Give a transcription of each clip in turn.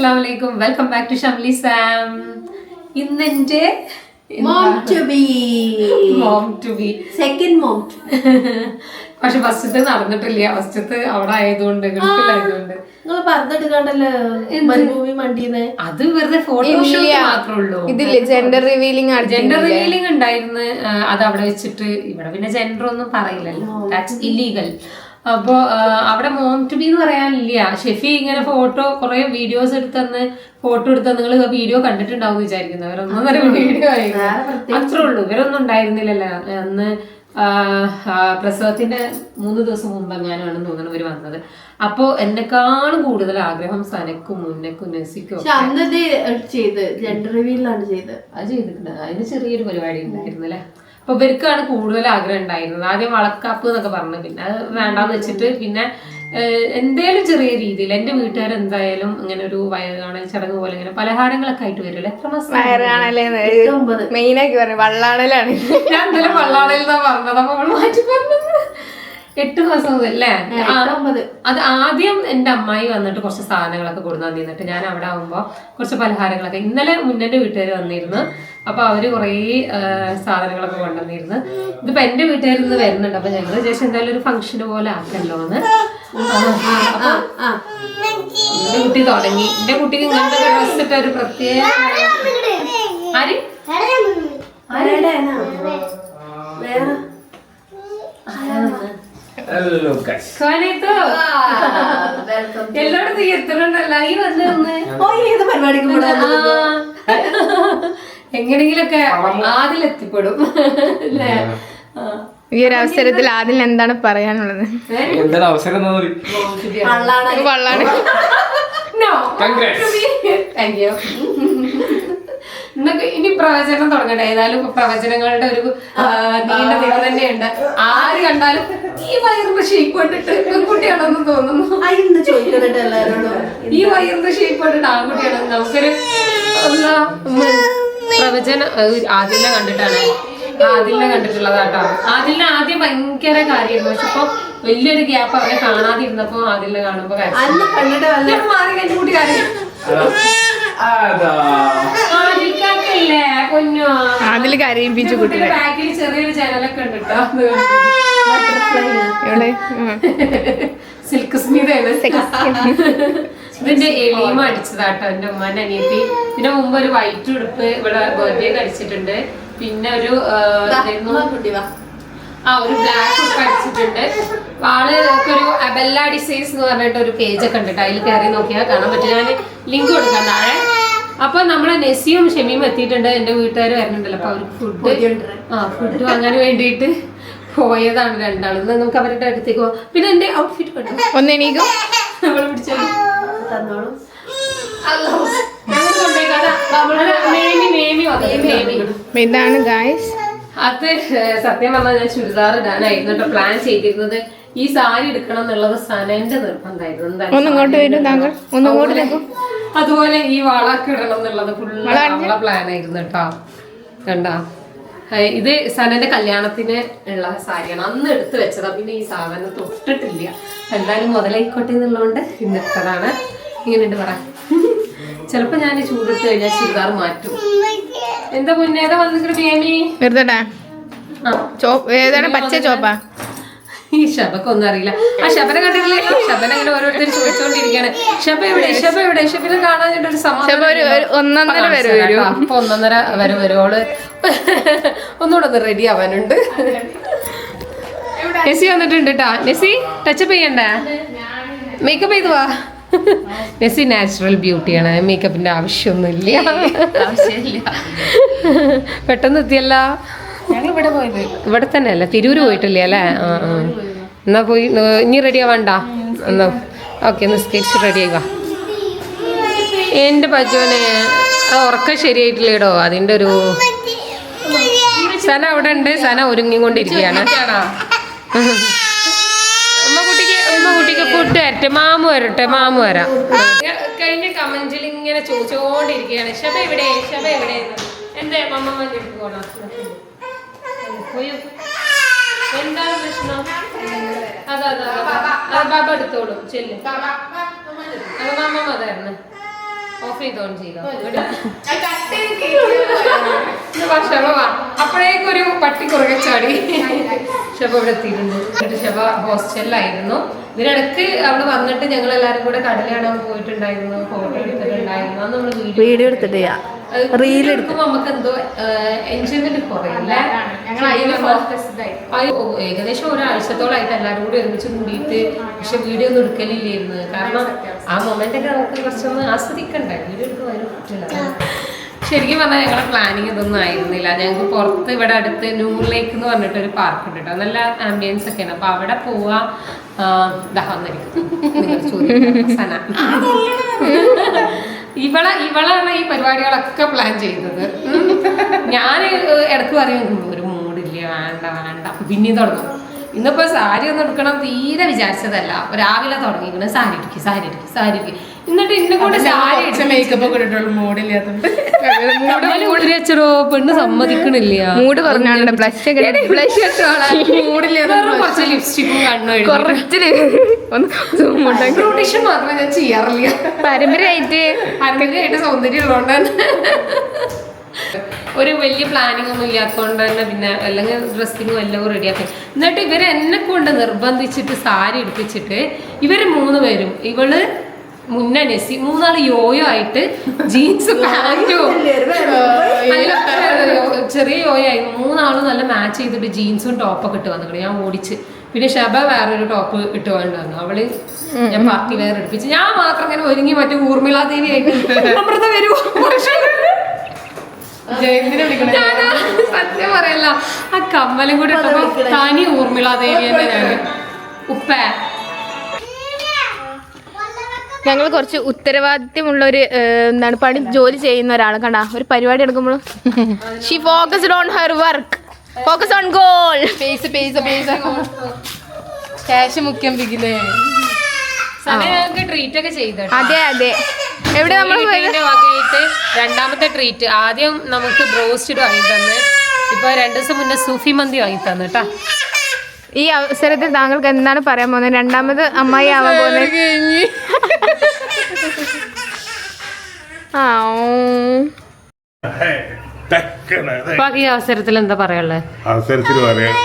അസ്സാം വലൈക്കും welcome back to Shamli Sam ഇന്നെന്റെ mom to be mom to be second mom പക്ഷെ ഫസ്റ്റത്തെ നടന്നിട്ടില്ല. ഫസ്റ്റത്തെ അവിടെ ആയതുകൊണ്ട് ഗൾഫിലായതുകൊണ്ട്. നിങ്ങൾ പറഞ്ഞെടുക്കാണ്ടല്ലോ മരുഭൂമി മണ്ടീന്ന്. അത് വെറുതെ ഫോട്ടോഷൂട്ട് മാത്രമേ ഉള്ളൂ ഇതില്ലേ ജെൻഡർ റിവീലിംഗ് ജെൻഡർ റിവീലിംഗ് ഉണ്ടായിരുന്നു. അത് അവിടെ വെച്ചിട്ട് ഇവിടെ പിന്നെ ജെൻഡർ ഒന്നും പറയില്ലല്ലോ. ദാറ്റ്സ് ഇല്ലീഗൽ അപ്പോ അവിടെ മോം ടു ബി എന്ന് പറയാനില്ല. ഷെഫി ഇങ്ങനെ ഫോട്ടോ കുറെ വീഡിയോസ് എടുത്തന്ന് ഫോട്ടോ എടുത്ത നിങ്ങൾ വീഡിയോ കണ്ടിട്ടുണ്ടാവും വിചാരിക്കുന്നു. അവരൊന്നും വീഡിയോ ആയിരുന്നു അത്രേ ഉള്ളൂ. ഇവരൊന്നും ഉണ്ടായിരുന്നില്ലല്ലോ. അന്ന് പ്രസവത്തിന്റെ മൂന്ന് ദിവസം മുമ്പ് എങ്ങാനാണെന്ന് തോന്നുന്നു ഇവർ വന്നത്. അപ്പോ എന്നെക്കാളും കൂടുതൽ ആഗ്രഹം സനക്കും മുന്നക്കും നസിക്കും ചെയ്ത്. ജെൻഡർ റിവീലാണ് ചെയ്ത്. അത് ചെയ്തിട്ടുണ്ട്. അതിന് ചെറിയൊരു പരിപാടി ഉണ്ടായിരുന്നു അല്ലേ അപ്പൊ ഇവർക്കാണ് കൂടുതൽ ആഗ്രഹം ഉണ്ടായിരുന്നത്. ആദ്യം വളക്കാപ്പ് എന്നൊക്കെ പറഞ്ഞു. പിന്നെ അത് വേണ്ടാന്ന് വെച്ചിട്ട് പിന്നെ എന്തേലും ചെറിയ രീതിയിൽ എന്റെ വീട്ടുകാർ എന്തായാലും ഇങ്ങനെ ഒരു വയറുകാണൽ ചടങ്ങ് പോലെ ഇങ്ങനെ പലഹാരങ്ങളൊക്കെ ആയിട്ട് വരുമല്ലോ എത്ര മാസം ആക്കി പറഞ്ഞു. വള്ളാണലാണ്. ഞാൻ എന്തായാലും നിന്നാ പറഞ്ഞത്. അപ്പൊ അവൾ മാറ്റി പറഞ്ഞത്. എട്ട് മാസം മുതൽ അല്ലേ? അത് ആദ്യം എന്റെ അമ്മായി വന്നിട്ട് കുറച്ച് സാധനങ്ങളൊക്കെ കൊടുന്നു തന്നിട്ട് ഞാൻ അവിടെ ആവുമ്പോ കുറച്ച് പലഹാരങ്ങളൊക്കെ ഇന്നലെ മുന്നേ വീട്ടുകാർ വന്നിരുന്നു. അപ്പൊ അവർ കുറേ സാധനങ്ങളൊക്കെ കൊണ്ടുവന്നിരുന്നു. ഇതിപ്പോ എന്റെ വീട്ടുകാരിൽ നിന്ന് വരുന്നുണ്ട്. അപ്പൊ ഞങ്ങൾ ജസ്റ്റ് എന്തായാലും ഒരു ഫംഗ്ഷന് പോലെ ആക്കല്ലോ എന്ന്. എന്റെ കുട്ടി തുടങ്ങി. എന്റെ കുട്ടിക്ക് ഇങ്ങനത്തെ ഡ്രസ് ഇട്ട ഒരു പ്രത്യേക ആര്? എല്ലായിടത്തും നീ എത്തണുണ്ടല്ലോ ഈ വന്ന് വന്ന് ഓ ഏത് പരിപാടിക്ക് എങ്ങനെങ്കിലൊക്കെ ആദിൽ എത്തിപ്പെടും അല്ലേ? ആ. ഈ ഒരു അവസരത്തിൽ ആദിൽ എന്താണ് പറയാനുള്ളത്? എന്താണ് അവസരം. ഇന്നൊക്കെ ഇനി പ്രവചനം തുടങ്ങട്ടെ. ഏതായാലും പ്രവചനങ്ങളുടെ ഒരു നീണ്ട നിര തന്നെയുണ്ട്. ആര് കണ്ടാലും ഈ വയറിന്റെ ഷേപ്പ് കണ്ടിട്ട് പെൺകുട്ടിയാണെന്ന് തോന്നുന്നു. ചോദിക്കുന്നുണ്ട് എല്ലാവരോടും ഈ വയറിന്റെ ഷേപ്പ് കണ്ടിട്ട് ആൺകുട്ടിയാണെന്ന് നമുക്കൊരു പ്രവചന ആദിലിനെ കണ്ടിട്ടാണ്. ആദിലിനെ കണ്ടിട്ടുള്ളതാട്ടോ. ആദിലിനെ ആദ്യം ഭയങ്കര കാര്യമായിരുന്നു. പക്ഷെ ഇപ്പൊ വലിയൊരു ഗ്യാപ്പ് അവരെ കാണാതിരുന്നപ്പോ ആദിലിനെ കാണുമ്പോ കാര്യം മാറി കഴിഞ്ഞ കൂട്ടി കാര്യം. ആദിൽക്കാക്കല്ലേ പൊന്നോ. അതിൽ കരയിപ്പിച്ചു കുട്ടികളെ ബാക്കിൽ ചെറിയൊരു ചാനലൊക്കെ ഉണ്ട് കേട്ടോ. സിൽക്ക് സ്മിതയാണ്. ഇതിന്റെ എളിയും അടിച്ചതാട്ടോ എന്റെ ഉമ്മാന്റെ അനിയത്തി. ഇതിന്റെ മുമ്പ് ഒരു വൈറ്റ് ഉടുപ്പ് ഇവിടെ ബർത്ത്ഡേ കഴിച്ചിട്ടുണ്ട് പിന്നെ ഒരു ആ, ഒരു ബ്ലാക്ക് ഉടുപ്പ് അടിച്ചിട്ടുണ്ട്. ആൾ ഒരു അബെല്ല ഡിസൈൻസ് എന്ന് പറഞ്ഞിട്ട് ഒരു പേജ് ഒക്കെ ഉണ്ട് അതിൽ കയറി നോക്കിയാൽ കാണാൻ പറ്റും. ഞാൻ ലിങ്ക് കൊടുക്കാം താഴെ. അപ്പൊ നമ്മളെ നെസിയും ഷെമിയും എത്തിയിട്ടുണ്ട്. എന്റെ വീട്ടുകാർ വരുന്നുണ്ടല്ലോ അപ്പൊ അവർക്ക് ഫുഡ് ആ ഫുഡ് വാങ്ങാൻ വേണ്ടിയിട്ട് പോയതാണ് രണ്ടാളും. നമുക്ക് അവരുടെ അടുത്തേക്ക് പോവാം. പിന്നെ എന്റെ ഔട്ട്ഫിറ്റ് കണ്ടു? ഒന്ന് എണീക്കും. നമ്മൾ പിടിച്ചോളൂ തന്നോളൂ. ഇതാണ് ഗായ്സ് അത് സത്യം പറഞ്ഞാൽ ഞാൻ ചുരിദാർ ഇടാനായിരുന്നു കേട്ടോ പ്ലാൻ ചെയ്തിരുന്നത്. ഈ സാരി എടുക്കണം എന്നുള്ളത് സനന്റെ നിർബന്ധമായിരുന്നു. അതുപോലെ- ഈ വളൊക്കെ ഇടണം എന്നുള്ളത് ഫുള്ള് അവളെ പ്ലാൻ ആയിരുന്നു കേട്ടോ കണ്ടാ? ഇത് സനന്റെ കല്യാണത്തിന് ഉള്ള സാരിയാണ്. അന്ന് എടുത്തു വെച്ചതാ. പിന്നെ ഈ സാധനം തൊട്ടിട്ടില്ല. എന്തായാലും മുതലായിക്കോട്ടെ എന്നുള്ളതുകൊണ്ട് ഇന്നിട്ടതാണ് ഇങ്ങനെയുണ്ട് പറ. ചിലപ്പോ ഞാൻ ചൂടെടുത്ത് കഴിഞ്ഞാൽ ചുരിദാർ മാറ്റും. എന്താ മുന്നേതാ വന്നിട്ട് ബേമി വെറുതെടാ. ഏതാണ് പച്ച ചോപ്പാ? ഈ ശബക്കൊന്നും അറിയില്ല. ആ ശബനെ കണ്ടിട്ടില്ലേ? ശബന അങ്ങനെ ഓരോരുത്തർ ചോദിച്ചുകൊണ്ടിരിക്കാണ് ശബ എവിടെ? ശബ എവിടെ? ശബിനെ കാണാനായിട്ട് ഒരു സമാധാനം ഒന്നൊന്നര വരെ വരും. അപ്പൊ ഒന്നൊന്നര വരെ വരുവോൾ ഒന്നുകൂടെ ഒന്ന് റെഡി ആവാനുണ്ട്. നെസി വന്നിട്ടുണ്ട് കേട്ടാ നെസി ടച്ചപ്പ് ചെയ്യണ്ടേ. മേക്കപ്പ് ചെയ്തു വാ. നെസി നാച്ചുറൽ ബ്യൂട്ടിയാണ് മേക്കപ്പിന്റെ ആവശ്യമൊന്നുമില്ല. ആവശ്യമില്ല. പെട്ടെന്ന് എത്തിയല്ല ഞങ്ങൾ ഇവിടെ പോയത്. ഇവിടെ തന്നെ അല്ല തിരൂര് പോയിട്ടില്ലേ അല്ലേ? ആ ആ. എന്നാ പോയി ഇനി റെഡി ആവണ്ട? എന്നാ ഓക്കെ നിസ്കരിച്ച് റെഡി ആയി വാ എന്റെ പജോനെ ആ ഉറക്കം ശരിയായിട്ടില്ലേടോ? അതിന്റെ ഒരു സന അവിടെ ഉണ്ട്. സന ഒരുങ്ങിക്കൊണ്ടിരിക്കുകയാണ്. കുട്ടിക്ക് ഫുഡ് തരട്ടെ മാമു വരട്ടെ മാമു വരാം. കഴിഞ്ഞ കമന്റിൽ ഇങ്ങനെ ചോദിച്ചുകൊണ്ടിരിക്കുകയാണ് ശബ എവിടെ? ശബ എവിടെ? എന്തേ മമ്മമ്മ പോകണം എന്താണ് പ്രശ്നം? അതാ അതാ അതെ. അത് ബാബ എടുത്തോളൂ. ചെല്ല്. അത് മമ്മമ്മ തരണം. ഓഫ് ചെയ്ത് ഓൺ ചെയ്തോ? ഷബവാ അപ്പോഴേക്കും ഒരു പട്ടി കുറകെ ചാടി. ഷബ ഇവിടെ എത്തിയിട്ടുണ്ട്. ഷബ ഹോസ്റ്റലിലായിരുന്നു. ഇതിനിടക്ക് അവിടെ വന്നിട്ട് ഞങ്ങൾ എല്ലാരും കൂടെ കടൽ കാണാൻ പോയിട്ടുണ്ടായിരുന്നു ഫോട്ടോ എടുത്തിട്ടുണ്ടായിരുന്നു. നമ്മൾ വീഡിയോ എടുത്തിട്ട് എടുക്കുമ്പോൾ നമുക്ക് എന്തോ എൻജോയ്മെന്റ് കുറയില്ലേ ഏകദേശം ഒരാഴ്ചത്തോളായിട്ട് എല്ലാവരും കൂടി ഒരുമിച്ച് കൂടിയിട്ട് പക്ഷെ വീഡിയോ ഒന്നും എടുക്കലില്ലായിരുന്നു കാരണം ആ മൊമെന്റ് ഒക്കെ നമുക്ക് കുറച്ചൊന്ന് ആസ്വദിക്കണ്ടേ? വീഡിയോ എടുക്കാൻ പറ്റില്ല. ശരിക്കും പറഞ്ഞാൽ ഞങ്ങളുടെ പ്ലാനിങ് ഇതൊന്നും ആയിരുന്നില്ല. ഞങ്ങൾക്ക് പുറത്ത് ഇവിടെ അടുത്ത് ന്യൂ ലേക്ക് എന്ന് പറഞ്ഞിട്ട് ഒരു പാർക്ക് ഉണ്ട് കേട്ടോ നല്ല ആംബിയൻസ് ഒക്കെയാണ്. അപ്പൊ അവിടെ പോവാ ആ, ഇവളെ ഇവളാണ് ഈ പരിപാടികളൊക്കെ പ്ലാൻ ചെയ്തത്. ഞാൻ ഇടയ്ക്ക് പറയും ഒരു മൂടില്ല വേണ്ട വേണ്ട. പിന്നെയും തുടങ്ങും. ഇന്നിപ്പോ സാരി ഒന്നും എടുക്കണം തീരെ വിചാരിച്ചതല്ല. രാവിലെ തുടങ്ങിയിരിക്കണ സാരി ഇടിക്കും സാരി ഇടിക്കും സാരി എടുക്കും എന്നിട്ട് ഇന്നെ കൊണ്ട് സാരി മേക്കപ്പ് ഒക്കെ ഇട്ടിട്ടുള്ളൂ പെണ്ണ് സമ്മതിക്കണില്ല. മൂഡ് പറഞ്ഞാണ്ട് ബ്ലഷ് ബ്ലഷ് കുറച്ച് ലിപ്സ്റ്റിക്കും കണ്ണു കുറച്ച്. ബ്യൂട്ടീഷ്യൻ മാത്രമേ ഞാൻ ചെയ്യാറില്ല. പരമ്പരയായിട്ട് സൗന്ദര്യം ഉള്ളതുകൊണ്ട് ഒരു വലിയ പ്ലാനിങ് ഒന്നും ഇല്ലാത്തതുകൊണ്ട് തന്നെ പിന്നെ അല്ലെങ്കിൽ ഡ്രസ്സിങ്ങും എല്ലാം റെഡിയാക്കി എന്നിട്ട് ഇവരെ എന്നെ കൊണ്ട് നിർബന്ധിച്ചിട്ട് സാരി എടുപ്പിച്ചിട്ട് ഇവർ മൂന്ന് പേരും. ഇവൾ മുന്ന നെസി മൂന്നാൾ യോയോ ആയിട്ട് ജീൻസ് പാന്റും ചെറിയ യോയോ ആയി. മൂന്നാളും നല്ല മാച്ച് ചെയ്തിട്ട് ജീൻസും ടോപ്പൊക്കെ ഇട്ട് വന്നിട്ട് ഞാൻ ഓടിച്ച്. പിന്നെ ഷബ വേറൊരു ടോപ്പ് ഇട്ട് വന്നു അവൾ ഞാൻ പാർട്ടി വേറെ എടുപ്പിച്ച്. ഞാൻ മാത്രം ഇങ്ങനെ ഒരുങ്ങി മറ്റേ ഊർമിളാ ദേവി ആയിട്ട്. അമൃത സത്യം പറയല്ല. ആ കമ്മലും കൂടെ തനി ഊർമിളാ ദേവി തന്നെ ഞാൻ ഉപ്പ. ഞങ്ങൾ കുറച്ച് ഉത്തരവാദിത്യമുള്ള ഒരു എന്താണ് പണി ജോലി ചെയ്യുന്ന ഒരാൾ കണ്ട ഒരു പരിപാടി എടുക്കുമ്പോൾ she focused on her work focus on goal pace pace pace cash മുഖ്യം പിക്കില്ലേ ട്രീറ്റ് ഒക്കെ ചെയ്തു അതെ അതെ. എവിടെ നമ്മൾ വകയായിട്ട് രണ്ടാമത്തെ ട്രീറ്റ് ആദ്യം നമുക്ക് ബ്രോസ്റ്റഡ് വാങ്ങി തന്നെ ഇപ്പൊ രണ്ടു ദിവസം മുന്നേ സൂഫി മന്തി വാങ്ങി തന്നു കേട്ടാ. ഈ അവസരത്തിൽ താങ്കൾക്ക് എന്താണ് പറയാൻ പോകുന്നത്? രണ്ടാമത് അമ്മായി ആവാൻ പോകുന്നത്? ആ അപ്പൊ ഈ അവസരത്തിൽ എന്താ പറയാനുള്ളത് അവസരത്തിൽ പറയാം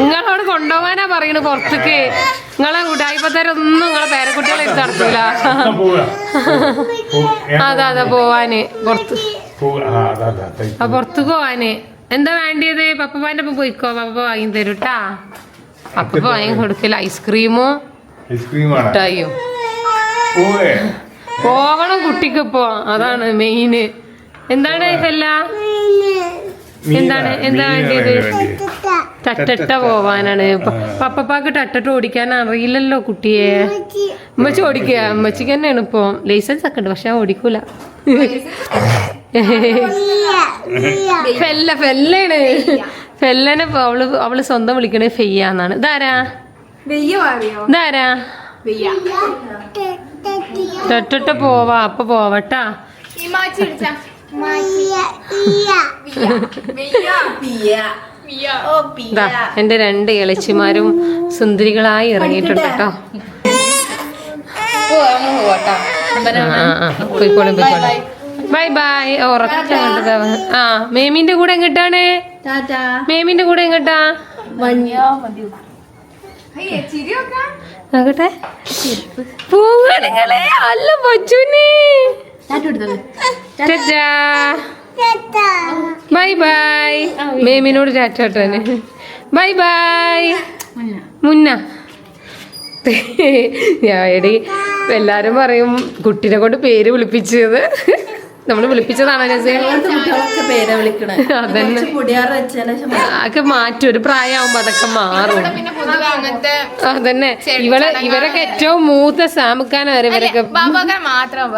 നിങ്ങളോട് കൊണ്ടുപോകാനാ പറയണു പുറത്തേക്ക്. നിങ്ങളെ ഉടായ്പത്തരൊന്നും നിങ്ങളെ പേരക്കുട്ടികളെ എടുത്ത് നടത്തൂല. അതെ അതെ പോവാന്. പുറത്ത് പുറത്തു പുറത്തേക്ക് പോവാന്. എന്താ വേണ്ടിയത്? പപ്പപ്പാന്റെ ഒപ്പം പോയിക്കോ? പപ്പ വാങ്ങി തരൂട്ടാ പപ്പ വാങ്ങി കൊടുക്കില്ല ഐസ്ക്രീമോ? മിഠായിയോ പോകണം കുട്ടിക്ക് ഇപ്പോ. അതാണ് മെയിന്. എന്താണ് ഇതല്ല? എന്താണ്? എന്താ വേണ്ടിയത് ടട്ടട്ട പോവാനാണ്. പപ്പപ്പാക്ക് ടട്ടട്ട് ഓടിക്കാൻ അറിയില്ലല്ലോ കുട്ടിയെ. അമ്മച്ചി ഓടിക്കുക അമ്മച്ചിക്ക് തന്നെയാണ് ഇപ്പൊ. ലൈസൻസ് ഒക്കെ ഉണ്ട് പക്ഷെ ഓടിക്കൂല. ഫെല്ല ഫെല്ലാണ്. ഫെല്ലനെ അവൾ അവൾ സ്വന്തം വിളിക്കണേ ഫെയ്യാന്നാണ് ഇതാരാ? ഇതാരാ? ടട്ടട്ട പോവാ അപ്പൊ പോവട്ടാ. എന്റെ രണ്ട് ഇളച്ചിമാരും സുന്ദരികളായി ഇറങ്ങിയിട്ടുണ്ട് കേട്ടോ. പോയിക്കോളും പോയിക്കോളും. ബൈ ബൈ ഉറക്കം ആ മേമിന്റെ കൂടെ എങ്ങട്ടാണ്? മേമിന്റെ കൂടെ എങ്ങട്ടാ? ആകട്ടെ പൂവണികളെ അല്ല പൊച്ചുനി ബൈ ബൈ മേമിനോട് ടാറ്റാട്ടന് ബൈ ബൈ മുന്ന. ഞാൻ എടി എല്ലാരും പറയും കുട്ടീനെ കൊണ്ട് പേര് വിളിപ്പിച്ചത്. നമ്മൾ വിളിപ്പിച്ചതാണോ അതൊക്കെ മാറ്റും ഒരു പ്രായമാകുമ്പോ അതൊക്കെ മാറും. അതന്നെ. ഇവളെ ഇവരൊക്കെ ഏറ്റവും മൂത്ത സാമുക്കാൻ വരെ ഇവരൊക്കെ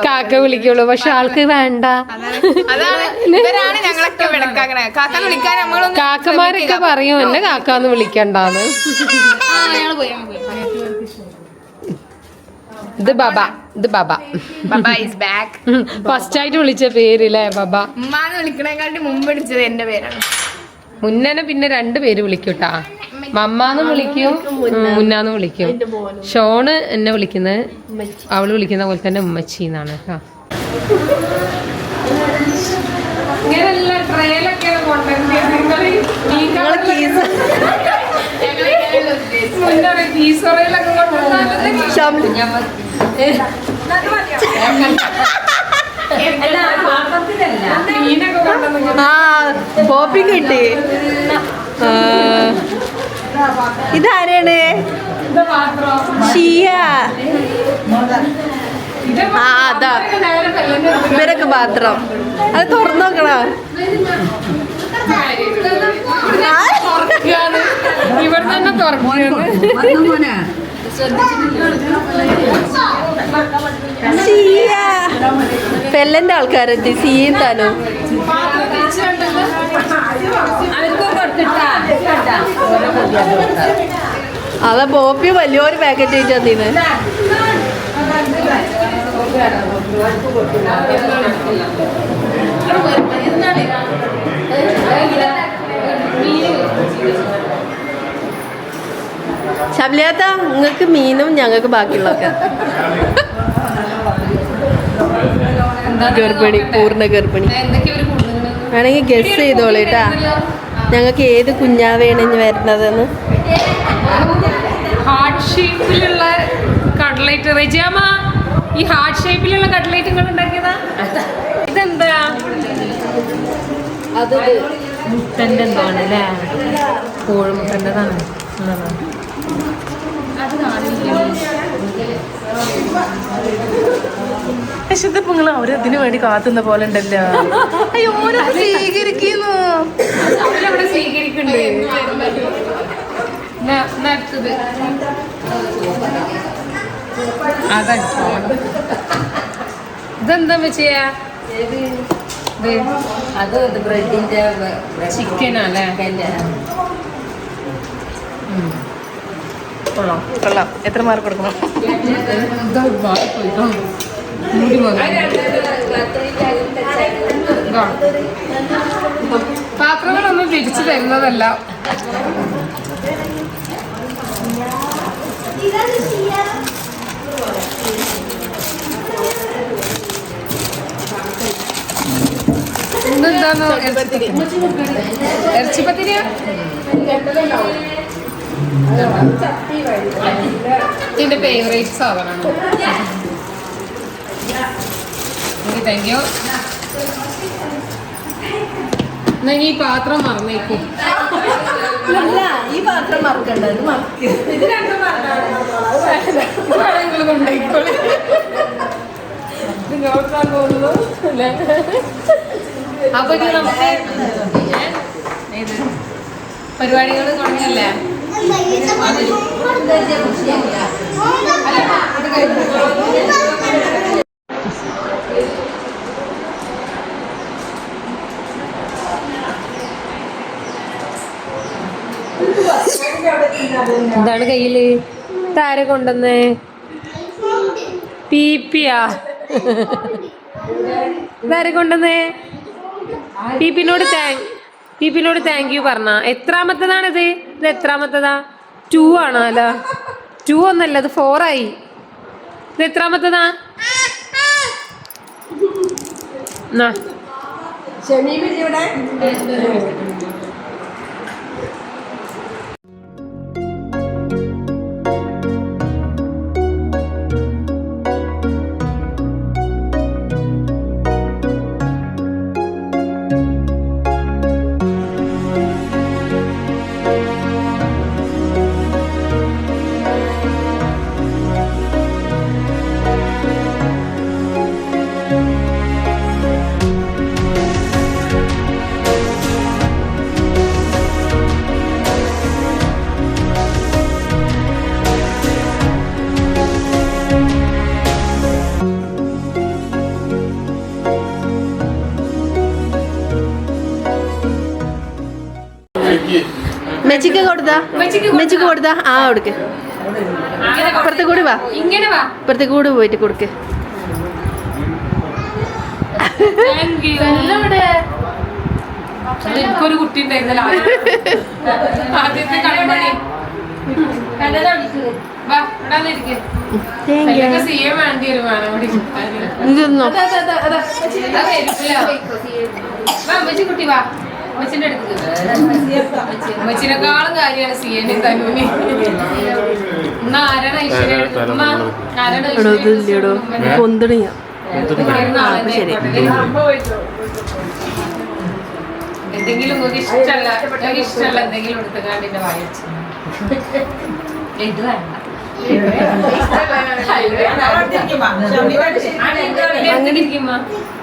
കാക്ക വിളിക്കുള്ളൂ. പക്ഷെ ആൾക്ക് വേണ്ട. അതാണ് ഇവരാണ് ഞങ്ങളൊക്കെ വിളക്കാക്കണേ കാക്കാൻ വിളിക്കാൻ നമ്മളൊന്ന് കാക്കമാരൊക്കെ പറയും എന്നെ കാക്കാന്ന് വിളിക്കണ്ടാന്ന്. പോയി. ഇത് ബബ ഇത് ബബ. ബബ ഈസ് ബാക്ക് ഫസ്റ്റ് ആയിട്ട് വിളിച്ച പേരില്ലേ ബബ. ഉമ്മാന്ന് വിളിക്കണേക്കാട്ടി മുമ്പ് വിളിച്ചത് എന്റെ പേരാണ്. മുന്നനെ പിന്നെ രണ്ട് പേര് വിളിക്കൂട്ടാ. മമ്മാന്ന് വിളിക്കും മുന്നാന്ന് വിളിക്കും. ഷോണ് എന്നെ വിളിക്കുന്നത് അവൾ വിളിക്കുന്ന പോലെ തന്നെ ഉമ്മച്ചി എന്നാണ് കേട്ടോ. ഇങ്ങനെയുള്ള ട്രെയിലൊക്കെയാണ് കൊണ്ടുവരുന്നത് ആ പോപ്പി കിട്ടി. ഇതാരാണ്? ഷിയ. ആ അതാ. ഇവരൊക്കെ പാത്രം അത് തുറന്നു നോക്കണോ? ഇവർ ഇവിടെ തന്നെ തുറക്കുകയാണ് പെല്ലന്റെ ആൾക്കാരെത്തി സീയും താനും. അതാ പോപ്പി വലിയൊരു പാക്കറ്റ് ആയിട്ട് തന്നീന്ന്. ശബലിയാത്ത നിങ്ങൾക്ക് മീനും ഞങ്ങൾക്ക് ബാക്കിയുള്ളതൊക്കെ. ഗർഭിണി പൂർണ ഗർഭിണി. വേണമെങ്കിൽ ഗസ് ചെയ്തോളൂട്ടാ ഞങ്ങൾക്ക് ഏത് കുഞ്ഞാ വേണമെന്ന് വരുന്നതെന്ന്. ഹാർട്ട് ഷേപ്പിലുള്ള കട്ട്ലൈറ്റ് റെജിയാമ ഈ ഹാർട്ട് ഷേപ്പിലുള്ള കട്ട്ലേറ്റ് നിങ്ങൾ ഉണ്ടാക്കിയതാ? ഇതെന്താ? അത് അല്ലേ? കോഴിമുട്ടന്റെതാണ്. വിശുദ്ധപ്പോ നിങ്ങൾ അവരതിനു വേണ്ടി കാത്തുന്ന പോലെ ഉണ്ടല്ലോ? അയ്യോ ഓരോ സ്വീകരിക്കുന്നു. അവരവിടെ സ്വീകരിക്കുന്നുണ്ട് അതാ ഇതെന്താ ചെയ്യാ അത് ബ്രെഡിന്റെ ചിക്കനാ അല്ലേ? എത്ര മാർക്ക് കൊടുക്കണം. പാത്രങ്ങളൊന്നും തിരിച്ചു തരുന്നതല്ല. ഇതെന്താന്ന്? ഇറച്ചിപ്പത്തിരിയാ? ഇതിന്റെ ഫേവറേറ്റ് സാധനമാണ്. താങ്ക് യു എന്നാ ഇനി ഈ പാത്രം മറന്നേക്കും. ഈ പാത്രം ഇത് നോക്കാൻ പോകുന്നു അല്ലേ? അപ്പൊ നമുക്ക് പരിപാടികൾ തുടങ്ങിയല്ലേ? എന്താണ് കയ്യിൽ? താര കൊണ്ടുവന്നേ? പീപ്പിയാ. താര കൊണ്ടുവന്നേ? പീപ്പിനോട് താങ്ക് പീപ്പിനോട് താങ്ക് യു പറഞ്ഞ. എത്രാമത്തതാണിത്? ഇത് എത്രാമത്തതാ? ടു ആണോ അല്ല? ടു ഒന്നല്ല അത് ഫോർ ആയി. ഇത് എത്രാമത്തതാ? എന്നാ മെച്ചിക്ക് കൊടുത്താ? മെച്ചിക്ക് കൊടുത്താ? ആ കൊടുക്ക്. ഇപ്പുറത്തെ കൂടി വാ. ഇപ്പുറത്തെ കൂടി പോയിട്ട് കൊടുക്ക്. ഒരു കുട്ടി ഉണ്ടായിരുന്നല്ലോ ആദ്യത്തെ കളിമണി. വേണ്ടി വരും കുട്ടി അടുത്ത് ഉമ്മച്ചിനെക്കാളും കാര്യമാണ് സി എൻ തന്നൂനി ഇന്ന് ആരാണ് ഐശ്വര്യ? ആരാണ് ശരി. എന്തെങ്കിലും ഇഷ്ടമല്ല ഇഷ്ടമല്ല എന്തെങ്കിലും എടുത്തുകാണ്ട് എന്റെ വായിച്ചു ഇത് വേണ്ട. അങ്ങനെ ഇരിക്കുമ്പോ.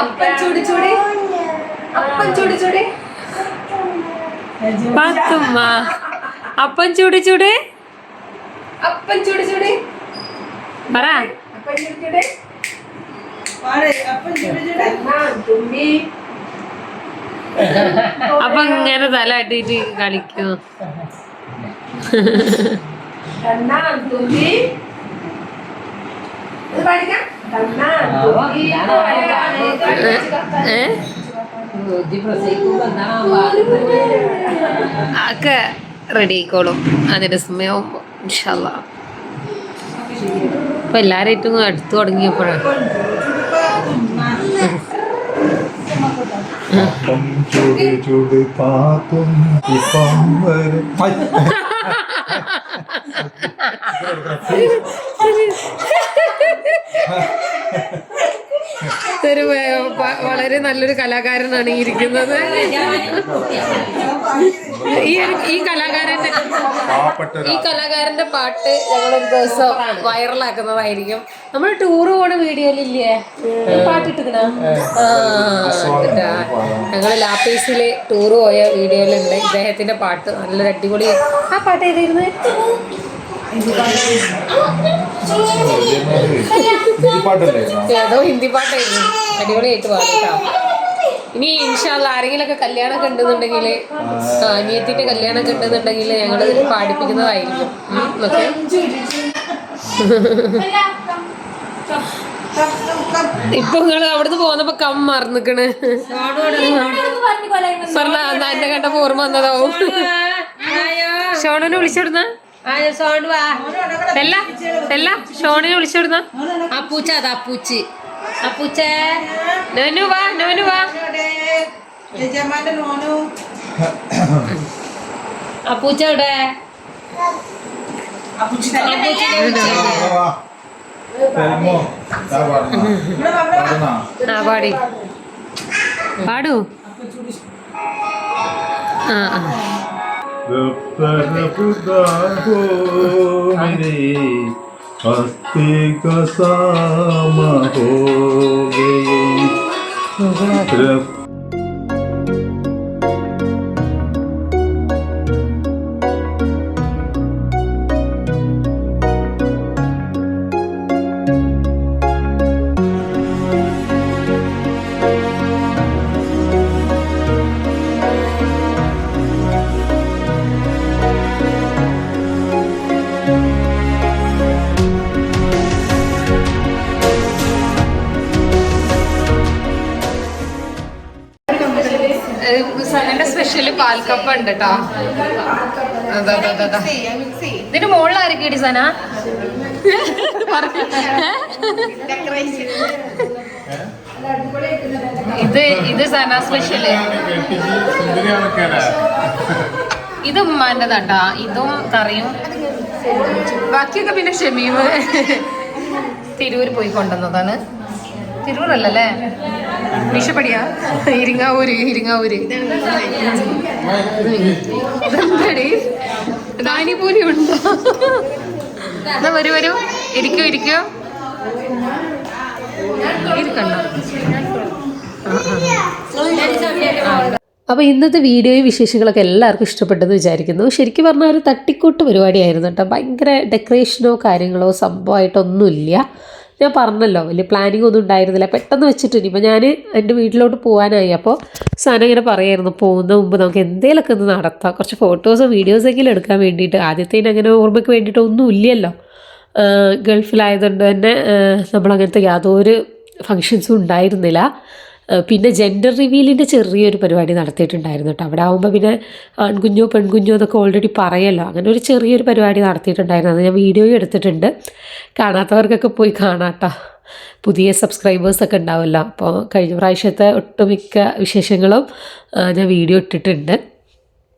അപ്പൻ ചൂടി ചൂടി. അപ്പൻ ചൂടി ചൂടി. പാത്തുമ്മ. അപ്പം ചൂട് ചൂട്. അപ്പൻ ചൂടി ചൂടി. പറ. അപ്പൻ ചൂടി ചൂടി. അപ്പൻ ചൂടി ചൂടി. അപ്പൊ ഇങ്ങനെ തല അടിയിട്ട് കളിക്കൂ? കണ്ണാൻ തുമ്പി ഇത് പഠിക്കാം. ഒക്കെ റെഡി ആയിക്കോളും. അതിന്റെ സമയമാകുമ്പോ ഇൻഷല്ല ഇപ്പൊ എല്ലാരായിട്ടും അടുത്ത് തുടങ്ങിയപ്പോഴാണ്. അപ്പം ചൂട് ചൂട് പാത്തും ഇപ്പം വരും ഐ. ഒരു വേ- പ- വളരെ നല്ലൊരു കലാകാരനാണ് ഈ ഇരിക്കുന്നത്. ഈ ഒരു- ഈ കലാകാരന്റെ ഈ കലാകാരന്റെ പാട്ട് ഞങ്ങൾ ഒരു ദിവസം വൈറലാക്കുന്നതായിരിക്കും. നമ്മൾ ടൂറ് പോണ വീഡിയോയിലില്ലേ? പാട്ടിട്ടിക്കണ ഞങ്ങൾ ലാപ്പീസിൽ ടൂറ് പോയ വീഡിയോയിലുണ്ട്. ഇദ്ദേഹത്തിന്റെ പാട്ട് നല്ലൊരു അടിപൊളി. ആ പാട്ട് ഏതായിരുന്നു? ഏതോ ഹിന്ദി പാട്ടായിരുന്നു. അടിപൊളിയായിട്ട് പാടിട്ടാ ഇനി ഇൻഷാല്ല ആരെങ്കിലൊക്കെ കല്യാണം ഉണ്ടെന്നുണ്ടെങ്കിൽ അനിയത്തിന്റെ കല്യാണം ഉണ്ടെന്നുണ്ടെങ്കിൽ ഞങ്ങൾ പാടിപ്പിക്കുന്നതായിരിക്കും. ഇപ്പൊ നിങ്ങൾ അവിടുന്ന് പോന്നപ്പോ കം മറന്നിക്കണ്. അന്ന് എന്നെ കണ്ടപ്പോ ഓർമ്മ വന്നതാവും. ഷോണിനെ വിളിച്ചിടുന്ന? ഷോണിനെ വിളിച്ചിടുന്ന? അപ്പൂച്ച അതാ അപ്പൂച്ചി അപ്പൂച്ചേ നോനു വാ നോനു വാ യജമാന്റെ നോനു അപ്പൂച്ച ഇവിടെ പാടി പാടു ആ ആ Dr. अस्थि का हो गई। हाँ, പാൽക്കപ്പ ഉണ്ട് കേട്ടോ ഇതിന്റെ മുകളിൽ ആരൊക്കെയാടി സന? ഇത് ഇത് സന സ്പെഷ്യൽ ഇത് ഉമ്മാന്റെതാട്ടാ ഇതും കറിയും. ബാക്കിയൊക്കെ പിന്നെ ഷമീമ് തിരൂര് പോയി കൊണ്ടുവന്നതാണ്. തിരൂരല്ലല്ലേ? വിഷപ്പടിയാ? ഇരിങ്ങാവൂര് ഇരിങ്ങാവൂര്. ഇതെന്തടി? ദാനിപൂരി ഉണ്ടോ? എന്നാ വരൂ വരൂ. ഇരിക്കോ ഇരിക്കോ. ഇരിക്കണ്ട? അപ്പോൾ ഇന്നത്തെ വീഡിയോയും വിശേഷങ്ങളൊക്കെ എല്ലാവർക്കും ഇഷ്ടപ്പെട്ടെന്ന് വിചാരിക്കുന്നു. ശരിക്കും പറഞ്ഞാൽ ഒരു തട്ടിക്കൂട്ട് പരിപാടിയായിരുന്നു കേട്ടോ. ഭയങ്കര ഡെക്കറേഷനോ കാര്യങ്ങളോ സംഭവമായിട്ടൊന്നുമില്ല. ഞാൻ പറഞ്ഞല്ലോ വലിയ പ്ലാനിങ് ഒന്നും ഉണ്ടായിരുന്നില്ല. പെട്ടെന്ന് വെച്ചിട്ട് ഇനിയിപ്പോൾ ഞാൻ എന്റെ വീട്ടിലോട്ട് പോകാനായി അപ്പോൾ സാധനം ഇങ്ങനെ പറയായിരുന്നു പോകുന്ന മുമ്പ് നമുക്ക് എന്തെങ്കിലുമൊക്കെ ഒന്ന് നടത്താം. കുറച്ച് ഫോട്ടോസോ വീഡിയോസെങ്കിലും എടുക്കാൻ വേണ്ടിയിട്ട്. ആദ്യത്തേന് അങ്ങനെ ഓർമ്മയ്ക്ക് വേണ്ടിയിട്ട് ഒന്നും ഇല്ലല്ലോ. ഗൾഫിലായതുകൊണ്ട് തന്നെ നമ്മളങ്ങനത്തെ യാതൊരു ഫങ്ഷൻസും ഉണ്ടായിരുന്നില്ല. പിന്നെ ജെൻഡർ റിവീലിന്റെ ചെറിയൊരു പരിപാടി നടത്തിയിട്ടുണ്ടായിരുന്നു കേട്ടോ. അവിടെ ആകുമ്പോൾ പിന്നെ ആൺകുഞ്ഞോ പെൺകുഞ്ഞോ എന്നൊക്കെ ഓൾറെഡി പറയല്ലോ. അങ്ങനെ ഒരു ചെറിയൊരു പരിപാടി നടത്തിയിട്ടുണ്ടായിരുന്നു. അത് ഞാൻ വീഡിയോയും എടുത്തിട്ടുണ്ട്. കാണാത്തവർക്കൊക്കെ പോയി കാണാട്ടോ. പുതിയ സബ്സ്ക്രൈബേഴ്സൊക്കെ ഉണ്ടാവുമല്ലോ അപ്പോൾ കഴിഞ്ഞ പ്രാവശ്യത്തെ ഒട്ടുമിക്ക വിശേഷങ്ങളും ഞാൻ വീഡിയോ ഇട്ടിട്ടുണ്ട്.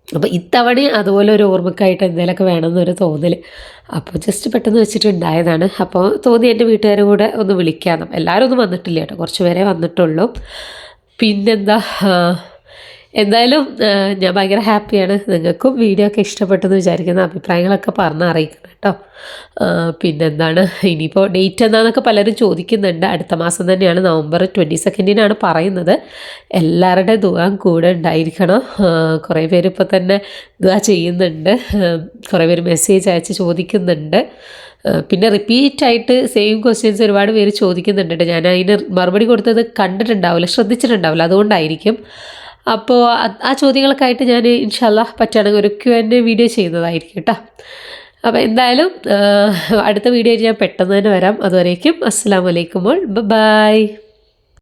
അപ്പോൾ ഇത്തവണ അതുപോലെ ഒരു ഓർമ്മക്കായിട്ട് എന്തെങ്കിലുമൊക്കെ വേണമെന്നൊരു തോന്നൽ അപ്പോൾ ജസ്റ്റ് പെട്ടെന്ന് വെച്ചിട്ടുണ്ടായതാണ്. അപ്പോൾ തോന്നി എന്റെ വീട്ടുകാരും കൂടെ ഒന്ന് വിളിക്കാമെന്നും എല്ലാവരും ഒന്നും വന്നിട്ടില്ല കേട്ടോ. കുറച്ച് പേരെ വന്നിട്ടുള്ളൂ. പിന്നെന്താ? എന്തായാലും ഞാൻ ഭയങ്കര ഹാപ്പിയാണ് നിങ്ങൾക്കും വീഡിയോ ഒക്കെ ഇഷ്ടപ്പെട്ടെന്ന് വിചാരിക്കുന്ന അഭിപ്രായങ്ങളൊക്കെ പറഞ്ഞ് അറിയിക്കണം കേട്ടോ. പിന്നെന്താണ് ഇനിയിപ്പോൾ ഡേറ്റ് എന്താണെന്നൊക്കെ പലരും ചോദിക്കുന്നുണ്ട്. അടുത്ത മാസം തന്നെയാണ് നവംബർ ട്വന്റി സെക്കൻഡിനാണ് പറയുന്നത്. എല്ലാവരുടെ ദുവാൻ കൂടെ ഉണ്ടായിരിക്കണം. കുറേ പേര് ഇപ്പോൾ തന്നെ ദുവാ ചെയ്യുന്നുണ്ട്. കുറേ പേര് മെസ്സേജ് അയച്ച് ചോദിക്കുന്നുണ്ട്. പിന്നെ റിപ്പീറ്റ് ആയിട്ട് സെയിം ക്വസ്റ്റ്യൻസ് ഒരുപാട് പേര് ചോദിക്കുന്നുണ്ട് ഞാൻ അതിന് മറുപടി കൊടുത്തത് കണ്ടിട്ടുണ്ടാവില്ല ശ്രദ്ധിച്ചിട്ടുണ്ടാവില്ല. അതുകൊണ്ടായിരിക്കും. അപ്പോൾ ആ ചോദ്യങ്ങൾക്കായിട്ട് ഞാൻ ഇൻഷാല്ല പറ്റുകയാണെങ്കിൽ ഒരു ക്യു എൻ വീഡിയോ ചെയ്യുന്നതായിരിക്കും കേട്ടോ. അപ്പോൾ എന്തായാലും അടുത്ത വീഡിയോ ഞാൻ പെട്ടെന്ന് തന്നെ വരാം. അതുവരേക്കും അസ്സാം വലൈക്കും ബൈ.